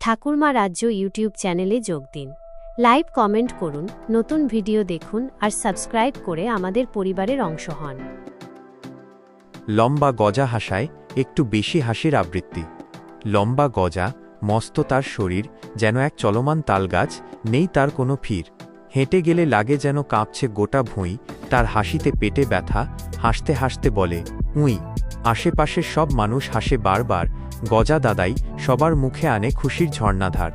ঠাকুরমা রাজ্য ইউটিউব চ্যানেলে যোগ দিন। লাইভ কমেন্ট করুন, নতুন ভিডিও দেখুন আর সাবস্ক্রাইব করে আমাদের পরিবারের অংশ হন। লম্বা গজা হাসায় একটু বেশি হাসির আবৃত্তি। লম্বা গজা, মস্ত তার শরীর, যেন এক চলমান তালগাছ, নেই তার কোনো ফির। হেঁটে গেলে লাগে যেন কাঁপছে গোটা ভুঁই, তার হাসিতে পেটে ব্যথা, হাসতে হাসতে বলে, উঁই। আশেপাশের সব মানুষ হাসে বারবার গজা দাদাই সবার মুখে আনে খুশির ঝর্ণাধার।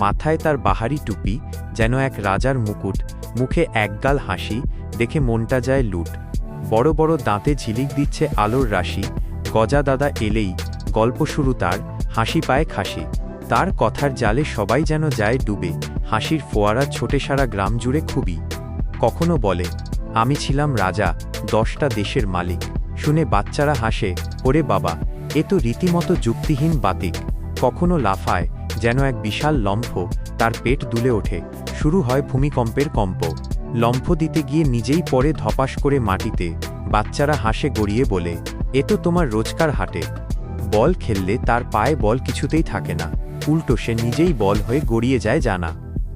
মাথায় তার বাহারি টুপি, যেন এক রাজার মুকুট, মুখে একগাল হাসি, দেখে মনটা যায় লুট। বড় বড় দাঁতে ঝিলিক দিচ্ছে আলোর রাশি গজা দাদা এলেই, গল্প শুরু তার, হাসি পায় খাসি। তার কথার জালে সবাই যেন যায় ডুবে, হাসির ফোয়ারা ছোটে সারা গ্রাম জুড়ে খুবই। কখনো বলে, আমি ছিলাম রাজা, দশটা দেশের মালিক। শুনে বাচ্চারা হাসে, ওরে বাবা এ তো রীতিমতো যুক্তিহীন বাতিক। কখনো লাফায়, যেন এক বিশাল লম্ফ তার পেট দুলে ওঠে। শুরু হয় ভূমিকম্পের কম্প। লম্ফ দিতে গিয়ে নিজেই পরে ধপাস করে মাটিতে, বাচ্চারা হাসে গড়িয়ে বলে, এ তো তোমার রোজকার হাটে। বল খেললে তার পায়ে বল কিছুতেই থাকে না। উল্টো সে নিজেই বল হয়ে গড়িয়ে যায় জানা।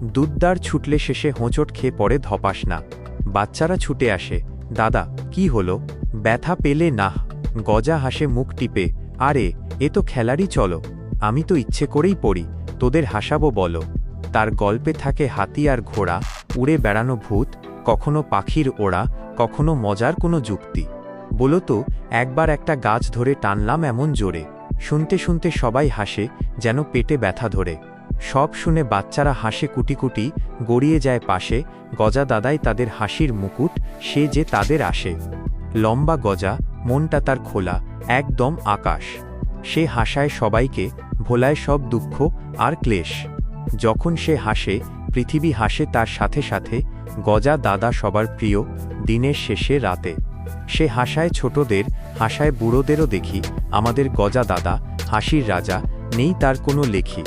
দুধদার ছুটলে শেষে হোঁচট খেয়ে পড়ে ধপাস না। বাচ্চারা ছুটে আসে, দাদা, কি হলো? ব্যথা পেলে না গজা হাসে মুখ টিপে আরে, এ তো খেলারই চলো। আমি তো ইচ্ছে করেই পড়ি, তোদের হাসাবো বলো। তার গল্পে থাকে হাতি আর ঘোড়া, উড়ে বেড়ানো ভূত, কখনো পাখির ওড়া, কখনো মজার কোনো যুক্তি। বলতো একবার একটা গাছ ধরে টানলাম এমন জোরে। শুনতে শুনতে সবাই হাসে, যেন পেটে ব্যথা ধরে। সব শুনে বাচ্চারা হাসে কুটি কুটি, গড়িয়ে যায় পাশে, গজা দাদাই তাদের হাসির মুকুট, সে যে তাদের আসে। লম্বা গজা মনটা তার খোলা, একদম আকাশ। সে হাসায় সবাইকে, ভোলায় সব দুঃখ আর ক্লেশ। যখন সে হাসে, পৃথিবী হাসে তার সাথে সাথে, গজা দাদা সবার প্রিয়, দিনের শেষে রাতে। সে হাসায় ছোটদের, হাসায় বুড়োদেরও দেখি, আমাদের গজা দাদা, হাসির রাজা, নেই তার কোনো লেখি।